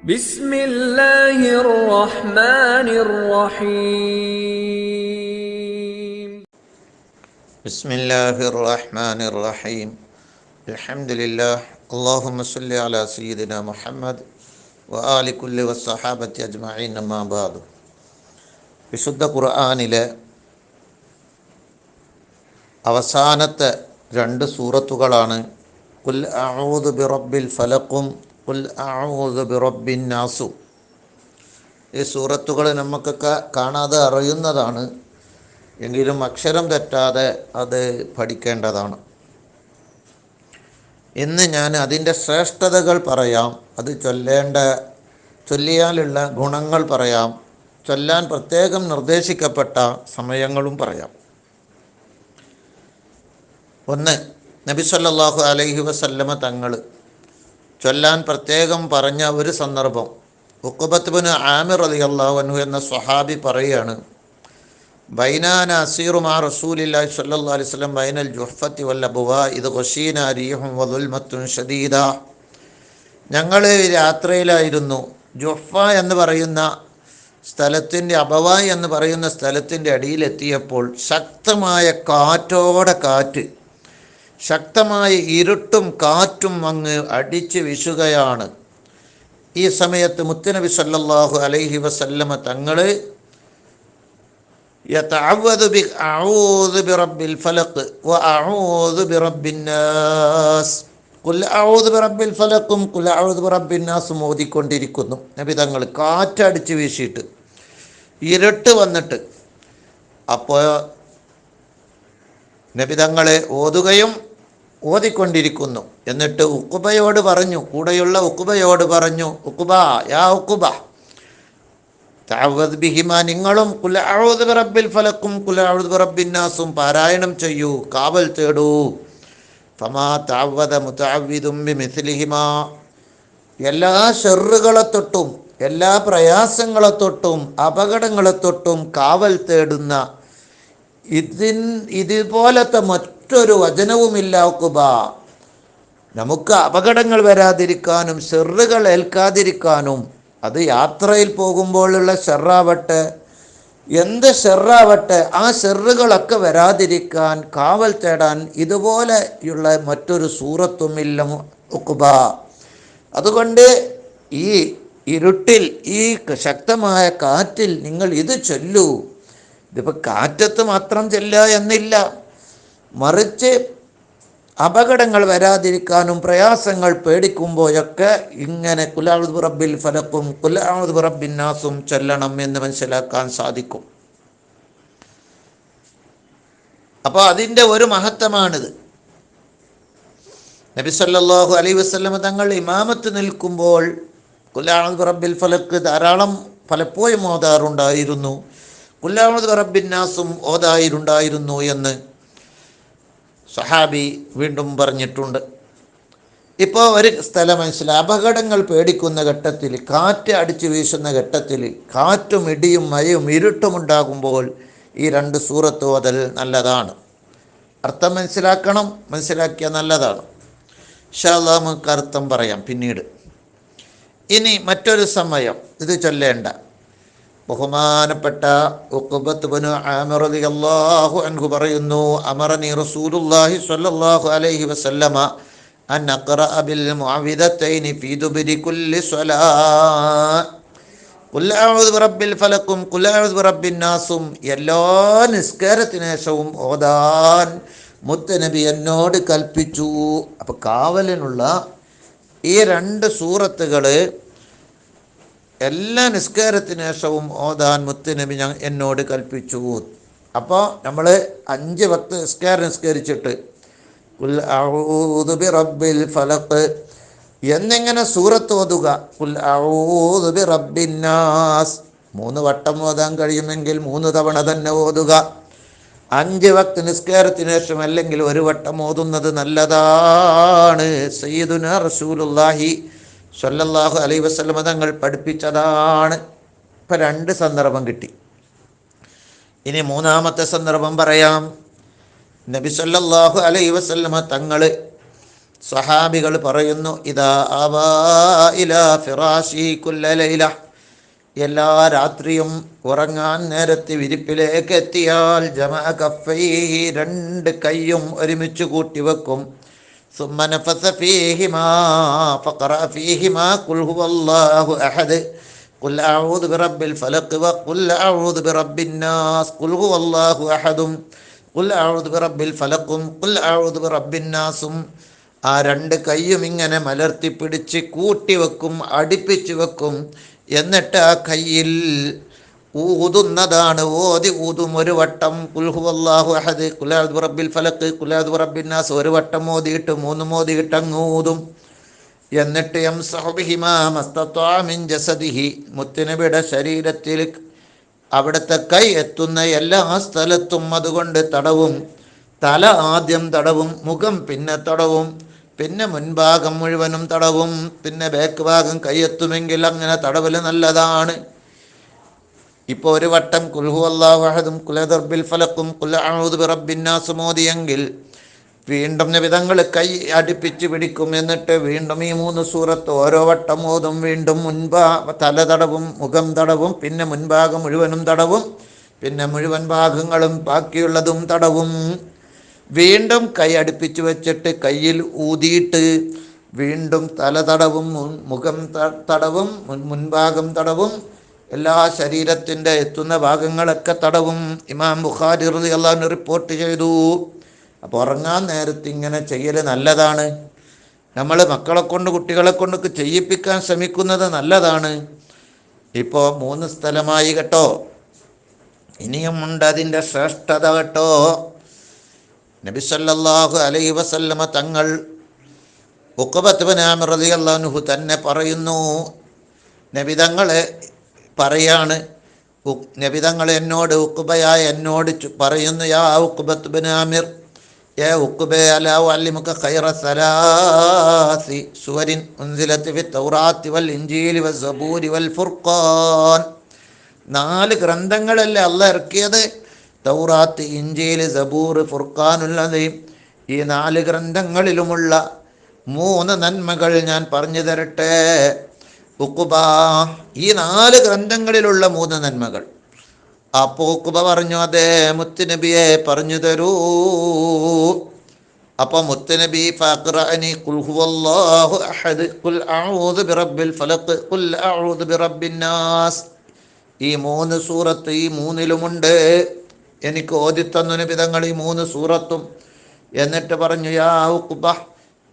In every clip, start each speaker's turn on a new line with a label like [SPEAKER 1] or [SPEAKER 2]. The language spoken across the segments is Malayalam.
[SPEAKER 1] بسم الله الرحمن الرحيم
[SPEAKER 2] بسم الله الرحمن الرحيم الحمد لله اللهم صل على سيدنا محمد وآل كل والصحابة أجمعين أما بعد വിശുദ്ധ ഖുർആാനിലെ അവസാനത്തെ രണ്ട് സൂറത്തുകളാണ് കുൽ അഊദ് ബിറബ്ബിൽ ഫലക്കും കുൽ അഊദ് ബിറബ്ബിൻ നാസു ഈ സൂറത്തുകൾ നമുക്കൊക്കെ കാണാതെ അറിയുന്നതാണ്. എങ്കിലും അക്ഷരം തെറ്റാതെ അത് പഠിക്കേണ്ടതാണ്. ഇന്ന് ഞാൻ അതിന്റെ ശ്രേഷ്ഠതകൾ പറയാം. അത് ചൊല്ലേണ്ട ചൊല്ലിയാലുള്ള ഗുണങ്ങൾ പറയാം. ചൊല്ലാൻ പ്രത്യേകം നിർദ്ദേശിക്കപ്പെട്ട സമയങ്ങളും പറയാം. ഒന്ന് നബി സല്ലാഹു അലൈഹി വസല്ലമ തങ്ങൾ ചൊല്ലാൻ പ്രത്യേകം പറഞ്ഞ ഒരു സന്ദർഭം. ഉക്കുബത്ത് ബിൻ ആമിർ അലി അള്ളാഹു എന്ന സ്വഹാബി പറയുകയാണ് ബൈനാന അസീറുമാ റസൂലില്ലാ സല്ലാ അലൈഹി വസല്ലം ബൈനൽ ജുഹ്ഫത്തി വല്ല ബുവ ഇത് ഹൊഷീന റീഹും വലുൽമത്തും ഷദീദ. ഞങ്ങൾ രാത്രിയിലായിരുന്നു. ജുഹ്ഫ എന്ന് പറയുന്ന സ്ഥലത്തിന്റെ അബവ എന്ന് പറയുന്ന സ്ഥലത്തിന്റെ അടിയിലെത്തിയപ്പോൾ ശക്തമായ കാറ്റോടെ കാറ്റ് ശക്തമായ ഇരുട്ടും കാറ്റും അങ്ങ് അടിച്ച് വീശുകയാണ്. ഈ സമയത്ത് മുത്തനബി സല്ലല്ലാഹു അലൈഹി വസല്ലമ തങ്ങൾ ഓതിക്കൊണ്ടിരിക്കുന്നു. നബി തങ്ങൾ കാറ്റടിച്ച് വീശിയിട്ട് ഇരുട്ട് വന്നിട്ട് അപ്പോൾ നബി തങ്ങളെ ഓതുകയും ഓതിക്കൊണ്ടിരിക്കുന്നു. എന്നിട്ട് ഉക്കുബയോട് പറഞ്ഞു കൂടെയുള്ള ഉക്കുബയോട് പറഞ്ഞു ഉക്കുബ യാ ഉക്കുബ താവത് ബിഹിമ നിങ്ങളും കുല റബ്ബിൽ ഫലക്കും കുല റബ്ബിന്നാസും പാരായണം ചെയ്യൂ കാവൽ തേടൂ. ഫമാ താവത മുതഅവ്വിദും ബിമിസ്ലിഹിമ. എല്ലാ ഷെറുകളെ തൊട്ടും എല്ലാ പ്രയാസങ്ങളെ തൊട്ടും അപകടങ്ങളെ തൊട്ടും കാവൽ തേടുന്ന ഇതിൻ ഇതുപോലത്തെ മറ്റൊരു വചനവുമില്ല കുബ നമുക്ക് അപകടങ്ങൾ വരാതിരിക്കാനും ഷെറുകൾ ഏൽക്കാതിരിക്കാനും അത് യാത്രയിൽ പോകുമ്പോഴുള്ള ഷെറാവട്ടെ എന്ത് ഷെറാവട്ടെ ആ ഷെറുകളൊക്കെ വരാതിരിക്കാൻ കാവൽ തേടാൻ ഇതുപോലെയുള്ള മറ്റൊരു സൂറത്തുമില്ല ഉക്കുബ അതുകൊണ്ട് ഈ ഇരുട്ടിൽ ഈ ശക്തമായ കാറ്റിൽ നിങ്ങൾ ഇത് ചൊല്ലൂ. ഇതിപ്പോൾ കാറ്റത്ത് മാത്രം ചെല്ലുക എന്നില്ല. മറിച്ച് അപകടങ്ങൾ വരാതിരിക്കാനും പ്രയാസങ്ങൾ പേടിക്കുമ്പോഴൊക്കെ ഇങ്ങനെ കുലാമത് റബ്ബിൽ ഫലക്കും കുലാമത് പുറബിന്നാസും നാസും ചൊല്ലണം എന്ന് മനസ്സിലാക്കാൻ സാധിക്കും. അപ്പോൾ അതിന്റെ ഒരു മഹത്വമാണിത്. നബി സല്ലല്ലാഹു അലൈഹി വസല്ലമ തങ്ങൾ ഇമാമത്ത് നിൽക്കുമ്പോൾ കുലാവുദ് റബ്ബിൽ ഫലക്ക് ധാരാളം പലപ്പോഴും ഓതാറുണ്ടായിരുന്നു. കുല്ലാമത് റബ്ബിൻ നാസും ഓതായിരുണ്ടായിരുന്നു എന്ന് സഹാബി വീണ്ടും പറഞ്ഞിട്ടുണ്ട്. ഇപ്പോൾ ഒരു സ്ഥലം മനസ്സിലായി. അപകടങ്ങൾ പേടിക്കുന്ന ഘട്ടത്തിൽ കാറ്റ് അടിച്ചു വീശുന്ന ഘട്ടത്തിൽ കാറ്റും ഇടിയും മഴയും ഇരുട്ടും ഉണ്ടാകുമ്പോൾ ഈ രണ്ട് സൂറത്ത് ഓതൽ നല്ലതാണ്. അർത്ഥം മനസ്സിലാക്കണം മനസ്സിലാക്കിയാൽ നല്ലതാണ്. ഷാല്ലാ നമുക്ക് അർത്ഥം പറയാം പിന്നീട്. ഇനി മറ്റൊരു സമയം ഇത് ചൊല്ലേണ്ട. ബഹുമാനപ്പെട്ട അൻഹു പറയുന്നു അമറനി റസൂലുള്ളാഹി സ്വല്ലല്ലാഹു അലൈഹി വസല്ലമ മുഅവിദതൈനി ഫീ നാസും. എല്ലാ നിസ്കാരത്തിന് ശേഷവും ഓതാൻ മുത്തനബി എന്നോട് കൽപ്പിച്ചു. അപ്പോൾ കാവലിനുള്ള ഈ രണ്ട് സൂറത്തുകൾ എല്ലാ നിസ്കാരത്തിന് ശേഷവും ഓദാൻ മുത്തുനബി ഞാൻ എന്നോട് കൽപ്പിച്ചു. അപ്പോൾ നമ്മൾ അഞ്ച് പത്ത് നിസ്കാരം നിസ്കരിച്ചിട്ട് ബി റബ്ബിൽ ഫലഖ് എന്നിങ്ങനെ സൂറത്ത് ഓതുക. ബി മൂന്ന് വട്ടം ഓതാൻ കഴിയുമെങ്കിൽ മൂന്ന് തവണ തന്നെ ഓതുക. അഞ്ച് വക്ത് നിസ്കാരത്തിന് ശേഷം അല്ലെങ്കിൽ ഒരു വട്ടം ഓതുന്നത് നല്ലതാണ്. സയ്യിദുന റസൂലുള്ളാഹി സല്ലല്ലാഹു അലൈ വസ്ലമ തങ്ങൾ പഠിപ്പിച്ചതാണ്. ഇപ്പം രണ്ട് സന്ദർഭം കിട്ടി. ഇനി മൂന്നാമത്തെ സന്ദർഭം പറയാം. നബി സല്ലല്ലാഹു അലൈ വസ്ലമ തങ്ങൾ സഹാബികൾ പറയുന്നു ഇതാ ഫിറാഷി കുല്ലലൈല എല്ലാ രാത്രിയും ഉറങ്ങാൻ നേരത്ത് വിരിപ്പിലേക്ക് എത്തിയാൽ ജമ കഫൈ രണ്ട് കൈയും ഒരുമിച്ച് കൂട്ടിവെക്കും ثم نفث فيهما فقرأ فيهما قل هو الله أحد قل أعوذ برب الفلق وقل أعوذ برب الناس قل هو الله أحد قل أعوذ برب الفلق قل أعوذ برب الناس ആ രണ്ട് കൈയും ഇങ്ങനെ മലർത്തി പിടിച്ച് കൂട്ടി വെക്കും അടുപ്പിച്ച് വെക്കും എന്നിട്ട് ആ കയ്യിൽ ഊതുന്നതാണ്. ഓതി ഊതും ഒരു വട്ടം. കുൽഹു അഹദ്. കുലാദ് റബ്ബിൽ ഫലക്ക്. കുലാദ് റബ്ബിന്നാസ് ഒരു വട്ടം ഓതിയിട്ട് മൂന്ന് മോതിയിട്ട് അങ്ങ് ഊതും. എന്നിട്ട് എം സഹബിഹിമാമിൻ ജസദിഹി. മുത്തിനബിയുടെ ശരീരത്തിൽ അവിടുത്തെ കൈ എത്തുന്ന എല്ലാ സ്ഥലത്തും അതുകൊണ്ട് തടവും. തല ആദ്യം തടവും. മുഖം പിന്നെ തടവും. പിന്നെ മുൻഭാഗം മുഴുവനും തടവും. പിന്നെ ബാക്ക് ഭാഗം കൈയെത്തുമെങ്കിൽ അങ്ങനെ തടവൽ നല്ലതാണ്. ഇപ്പോൾ ഒരു വട്ടം കുൽഹു അള്ളാഹുഹദും കുലദർബിൽ ഫലക്കും കുല അഴുദ് റബ്ബിന്നാസ് മോദിയെങ്കിൽ വീണ്ടും നിബിതങ്ങൾ കൈ അടുപ്പിച്ച് പിടിക്കും. എന്നിട്ട് വീണ്ടും ഈ മൂന്ന് സൂറത്ത് ഓരോ വട്ടം ഓതും. വീണ്ടും മുൻപാ തല തടവും മുഖം തടവും പിന്നെ മുൻഭാഗം മുഴുവനും തടവും പിന്നെ മുഴുവൻ ഭാഗങ്ങളും ബാക്കിയുള്ളതും തടവും. വീണ്ടും കൈ അടുപ്പിച്ച് വെച്ചിട്ട് കയ്യിൽ ഊതിയിട്ട് വീണ്ടും തല തടവും മുഖം തടവും മുൻ- മുൻഭാഗം തടവും എല്ലാ ശരീരത്തിന്റെ എത്തുന്ന ഭാഗങ്ങളൊക്കെ തടവും ഇമാം ബുഖാരി അള്ളാഹുവിന് റിപ്പോർട്ട് ചെയ്തു. അപ്പോൾ ഉറങ്ങാൻ നേരത്ത് ഇങ്ങനെ ചെയ്യൽ നല്ലതാണ്. നമ്മൾ മക്കളെ കൊണ്ട് കുട്ടികളെ കൊണ്ടൊക്കെ ചെയ്യിപ്പിക്കാൻ ശ്രമിക്കുന്നത് നല്ലതാണ്. ഇപ്പോൾ മൂന്ന് സ്ഥലമായി കേട്ടോ. ഇനിയുമുണ്ട് അതിന്റെ ശ്രേഷ്ഠത കേട്ടോ. നബി അലൈ വസല്ലമ തങ്ങൾ ഉക്കബത്ത് ആമിർ റളിയല്ലാഹു തന്നെ പറയുന്നു നബി തങ്ങളെ പറയാണ് നബിതങ്ങൾ നബി തങ്ങൾ എന്നോട് ഉക്കുബയായ എന്നോട് പറയുന്നു യാ ഉക്കുബത്ത് ബിൻ ആമിർ ഏ ഉക്കുബെ അലാ അല്ലിമുക്ക ഖൈറ സലാസി സുവരിൻ ഉൻസിലത്ത് തൗറാത്തി വൽ ഇൻജീലി വൽ സബൂരി വൽ ഫുർഖാൻ. നാല് ഗ്രന്ഥങ്ങളല്ലേ അല്ല ഇറക്കിയത്? തൗറാത്ത് ഇഞ്ചീൽ സബൂർ ഫുർഖാനുള്ളതയും ഈ നാല് ഗ്രന്ഥങ്ങളിലുമുള്ള മൂന്ന് നന്മകൾ ഞാൻ പറഞ്ഞു തരട്ടെ. ഉക്കുബ ഈ നാല് ഗ്രന്ഥങ്ങളിലുള്ള മൂന്ന് നന്മകൾ. അപ്പോൾ ഉക്കുബ പറഞ്ഞു അതെ മുത്തുനബിയെ പറഞ്ഞു തരൂ. അപ്പൊ മുത്തുനബി ഫഖ്റഅനി ഖുൽ ഹുവല്ലാഹു അഹദ്. ഖുൽ അഊദു ബിറബ്ബിൽ ഫലഖ് ഖുൽ അഊദു ബിറബ്ബിൻ നാസ്. ഈ മൂന്ന് സൂറത്ത് ഈ മൂന്നിലുമുണ്ട്. എനിക്ക് ഓദിത്തന്നു നിബിതങ്ങൾ ഈ മൂന്ന് സൂറത്തും. എന്നിട്ട് പറഞ്ഞു യാ ഉഖ്ബ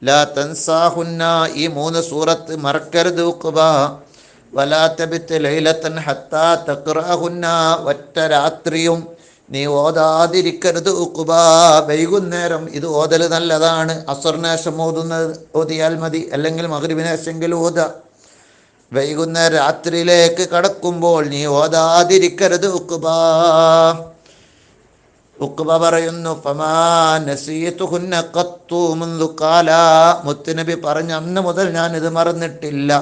[SPEAKER 2] ലാ തൻസാഹുന്ന ഈ മൂന്ന് സൂറത്ത് മറക്കരുത് ഉഖ്ബ വലാ തബിത്ത് ലൈലത്തൻ ഹത്താ തഖ്റഹുന്ന ഒറ്റ രാത്രിയും നീ ഓതാതിരിക്കരുത് ഉക്കുബാ വൈകുന്നേരം ഇത് ഓതൽ നല്ലതാണ്. അസറിനേശം ഓതുന്നത് ഓതിയാൽ മതി. അല്ലെങ്കിൽ മകരിവിനേശെങ്കിലും ഓത. വൈകുന്നേരം രാത്രിയിലേക്ക് കടക്കുമ്പോൾ നീ ഓതാതിരിക്കരുത് ഉക്കുബ ഉക്കുബ പറയുന്നു മുത്തുനബി പറഞ്ഞു അന്ന് മുതൽ ഞാൻ ഇത് മറന്നിട്ടില്ല.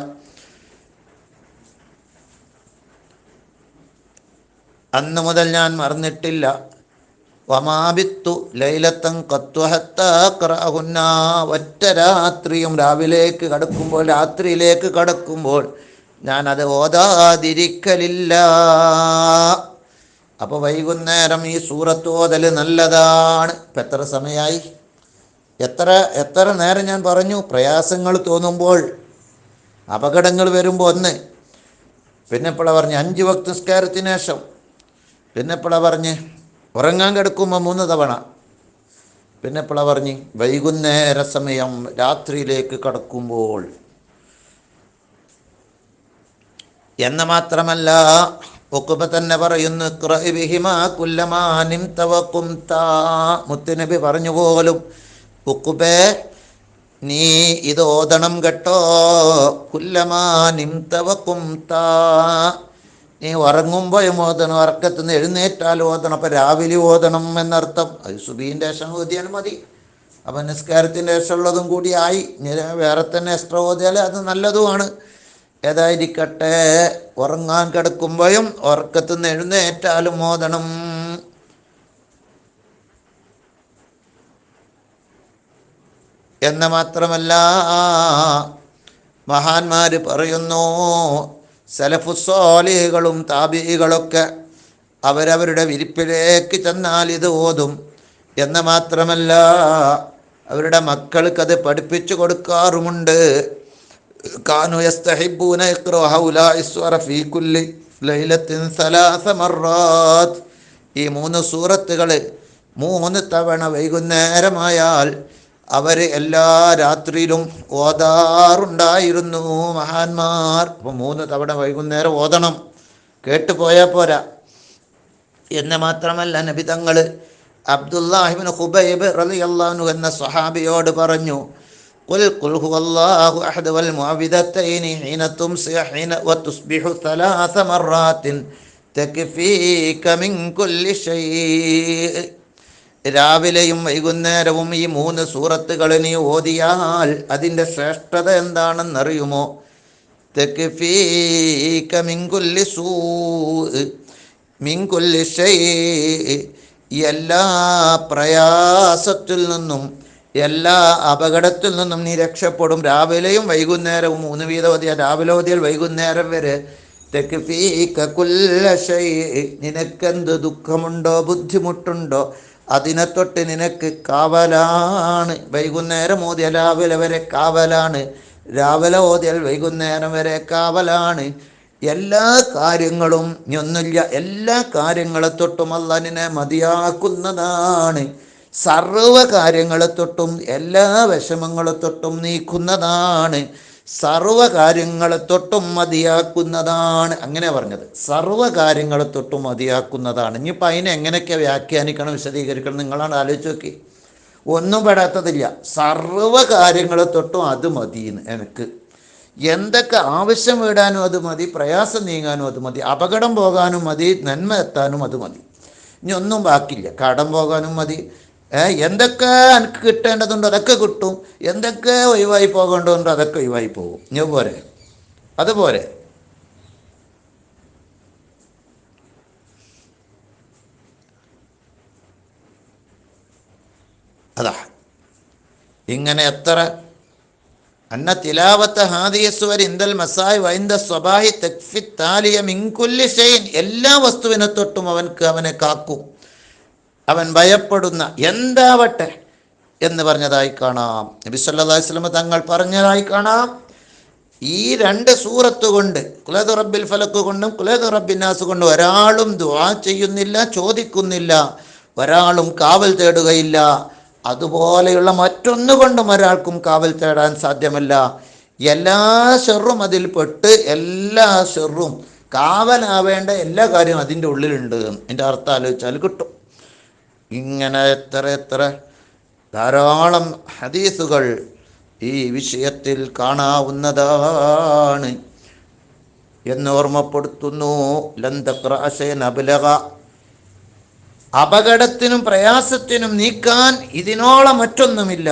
[SPEAKER 2] അന്ന് മുതൽ ഞാൻ മറന്നിട്ടില്ല. വമാബിത്തു ലൈലത്തൻ കത്തുഹത്താഹുന്ന ഒറ്റ രാത്രിയും രാവിലേക്ക് കടക്കുമ്പോൾ രാത്രിയിലേക്ക് കടക്കുമ്പോൾ ഞാൻ അത് ഓതാതിരിക്കലില്ല. അപ്പോൾ വൈകുന്നേരം ഈ സൂറത്ത് ഓതൽ നല്ലതാണ്. ഇപ്പം എത്ര സമയമായി എത്ര എത്ര നേരം ഞാൻ പറഞ്ഞു? പ്രയാസങ്ങൾ തോന്നുമ്പോൾ അപകടങ്ങൾ വരുമ്പോൾ ഒന്ന്. പിന്നെ ഇപ്പോൾ പറഞ്ഞ് അഞ്ച് വക്ത നിസ്കാരത്തിന് ശേഷം. പിന്നെ ഇപ്പോൾ പറഞ്ഞ് ഉറങ്ങാൻ കിടക്കുമ്പോൾ മൂന്ന് തവണ. പിന്നെ ഇപ്പോൾ പറഞ്ഞ് വൈകുന്നേര സമയം രാത്രിയിലേക്ക് കടക്കുമ്പോൾ. എന്ന് മാത്രമല്ല ഒക്കുമ്പ തന്നെ പറയുന്നു കുല്ലമാനിം തവക്കും വഖുംത." മുത്തുനബി പറഞ്ഞു പോലും ഉക്കുബേ നീ ഇത് ഓതണം കേട്ടോ. കുല്ലമാനിം തവക്കും താ നീ ഉറങ്ങുമ്പോഴും ഓതണം ഉറക്കത്തുനിന്ന് എഴുന്നേറ്റാൽ ഓതണം അപ്പം രാവിലെ ഓതണം എന്നർത്ഥം. അത് സുബീന്റെ ശേഷം മതി. അപ്പം നിസ്കാരത്തിന്റെ ശേഷമുള്ളതും കൂടി ആയി. വേറെ തന്നെ എക്സ്ട്രാ ഓതിയാൽ അത് നല്ലതുമാണ്. ഏതായിരിക്കട്ടെ? ഉറങ്ങാൻ കിടക്കുമ്പോഴും ഉറക്കത്തു നിന്ന് എഴുന്നേറ്റാലും മോദണം. എന്ന് മാത്രമല്ല മഹാന്മാര് പറയുന്നു സലഫുസോലികളും താബികളൊക്കെ അവരവരുടെ വിരിപ്പിലേക്ക് ചെന്നാൽ ഇത് ഓതും. എന്ന് മാത്രമല്ല അവരുടെ മക്കൾക്കത് പഠിപ്പിച്ചു കൊടുക്കാറുമുണ്ട്. കാനു യസ്തഹിബൂന ഇഖ്റഅ هؤلاء السور في كل ലൈലത്തിൻ സലാസ മറാത് ഈ മൂന്ന് സൂറത്തുകൾ മൂന്ന് തവണ വൈകുന്നേരമായാൽ അവർ എല്ലാ രാത്രിയിലും ഓതാറുണ്ടായിരുന്നു മഹാന്മാർ. അപ്പോൾ മൂന്ന് തവണ വൈകുന്നേരം ഓതണം. കേട്ടുപോയാൽ പോരാ. എന്ന് മാത്രമല്ല നബിതങ്ങൾ അബ്ദുല്ലാഹിബിൻ ഹുബൈബ് റലി അള്ളാഹു എന്ന സ്വഹാബിയോട് പറഞ്ഞു قل قل هو الله أحد والمعوذتين حين تمسي حين وتصبح ثلاث مرات تكفيك من كل شيء രാവിലെയും വൈകുന്നേരവും ഈ മൂന്ന് സൂറത്തുകൾ നീ ഓതിയാൽ അതിൻ്റെ ശ്രേഷ്ഠത എന്താണെന്നറിയുമോ തെക്കുഫീക മിങ്കുല്ലി സൂ മിങ്കുല്ലി ഷൈ എല്ലാ പ്രയാസത്തിൽ നിന്നും എല്ലാ അപകടത്തിൽ നിന്നും നീ രക്ഷപ്പെടും. രാവിലെയും വൈകുന്നേരവും മൂന്ന് വീതം രാവിലെ ഓതിയാൽ വൈകുന്നേരം വരെ നിനക്കെന്ത് ദുഃഖമുണ്ടോ ബുദ്ധിമുട്ടുണ്ടോ? അതിനെ തൊട്ട് നിനക്ക് കാവലാണ്. വൈകുന്നേരം ഓതിയാൽ രാവിലെ വരെ കാവലാണ്. രാവിലെ ഓതിയാൽ വൈകുന്നേരം വരെ കാവലാണ്. എല്ലാ കാര്യങ്ങളും ഒന്നുമില്ല. എല്ലാ കാര്യങ്ങളെ തൊട്ടും നിന്നെ മതിയാക്കുന്നതാണ്. സർവ കാര്യങ്ങളെ തൊട്ടും എല്ലാ വിഷമങ്ങളെ തൊട്ടും നീക്കുന്നതാണ്. സർവ കാര്യങ്ങളെ തൊട്ടും മതിയാക്കുന്നതാണ്. അങ്ങനെ പറഞ്ഞത്. സർവ കാര്യങ്ങളെ തൊട്ടും മതിയാക്കുന്നതാണ്. ഇനിയിപ്പോൾ അതിനെ എങ്ങനെയൊക്കെ വ്യാഖ്യാനിക്കണം വിശദീകരിക്കണം നിങ്ങളാണ് ആലോചിച്ച് നോക്കി. ഒന്നും പെടാത്തതില്ല. സർവ കാര്യങ്ങളെ തൊട്ടും അത് മതിയെന്ന് എനിക്ക്. എന്തൊക്കെ ആവശ്യം വീടാനും അത് മതി പ്രയാസം നീങ്ങാനും അത് മതി അപകടം പോകാനും മതി നന്മ എത്താനും അത് മതി. ഇനി ഒന്നും ബാക്കിയില്ല. കടം പോകാനും മതി എന്തൊക്കെ എനിക്ക് കിട്ടേണ്ടതുണ്ടോ അതൊക്കെ കിട്ടും. എന്തൊക്കെ ഒഴിവായി പോകേണ്ടതുണ്ടോ അതൊക്കെ ഒഴിവായി പോകും. ഞാൻ പോരെ. അതുപോലെ അതാ. ഇങ്ങനെ എത്ര? അന്ന തിലാവത്ത ഹാദിയസ്വർ ഇന്ദൽ മസായ് വൈന്ദ സ്വബാഹി തെക്ഫി താലിയ മിങ്കുല്ലി ഷെയ്ൻ എല്ലാ വസ്തുവിനെ തൊട്ടും അവൻക്ക് അവനെ കാക്കും. അവൻ ഭയപ്പെടുന്ന എന്താവട്ടെ എന്ന് പറഞ്ഞതായി കാണാം. നബി സല്ലല്ലാഹു അലൈഹി വസല്ലം തങ്ങൾ പറഞ്ഞതായി കാണാം. ഈ രണ്ട് സൂറത്ത് കൊണ്ട് കുലത് റബ്ബിൽ ഫലക്ക് കൊണ്ടും കുലത് റബ്ബിനാസ് കൊണ്ടും ഒരാളും ദുആ ചെയ്യുന്നില്ല ചോദിക്കുന്നില്ല. ഒരാളും കാവൽ തേടുകയില്ല. അതുപോലെയുള്ള മറ്റൊന്നുകൊണ്ടും ഒരാൾക്കും കാവൽ തേടാൻ സാധ്യമല്ല. എല്ലാ ഷെറും അതിൽ പെട്ട് എല്ലാ ഷെറും കാവലാവേണ്ട എല്ലാ കാര്യവും അതിന്റെ ഉള്ളിലുണ്ട്. എന്റെ അർത്ഥം ആലോചിച്ചാൽ കിട്ടും. ഇങ്ങനെ എത്ര എത്ര ധാരാളം ഹദീസുകൾ ഈ വിഷയത്തിൽ കാണാവുന്നതാണ്. എന്ന് ഓർമ്മപ്പെടുത്തുന്നു. ലന്തക്രാശയൻ അബലക അപകടത്തിനും പ്രയാസത്തിനും നീക്കാൻ ഇതിനോളം മറ്റൊന്നുമില്ല.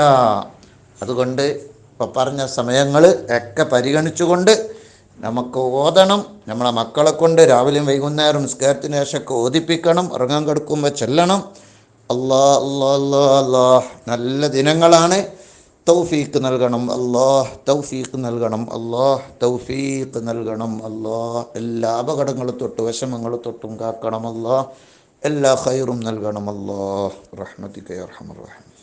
[SPEAKER 2] അതുകൊണ്ട് ഇപ്പം പറഞ്ഞ സമയങ്ങൾ ഒക്കെ പരിഗണിച്ചുകൊണ്ട് നമുക്ക് ഓതണം. നമ്മളെ മക്കളെ കൊണ്ട് രാവിലെയും വൈകുന്നേരം നിസ്കാരത്തിന് ശേഷമൊക്കെ ഓതിപ്പിക്കണം. ഉറങ്ങാൻ കിടക്കുമ്പോൾ ചെല്ലണം. അല്ലാ അള്ളാ അല്ലാ അല്ലാ നല്ല ദിനങ്ങളാണ്. തൗഫീക്ക് നൽകണം അല്ലാഹ്. തൗഫീക്ക് നൽകണം അല്ലാഹ്. തൗഫീക്ക് നൽകണം അള്ളാ എല്ലാ അപകടങ്ങളും തൊട്ട് വിഷമങ്ങൾ തൊട്ടും കാക്കണം അല്ലാഹ്. എല്ലാ ഹൈറും നൽകണം അല്ലാഹ്. റഹ്മതി അർഹമർ റഹീം.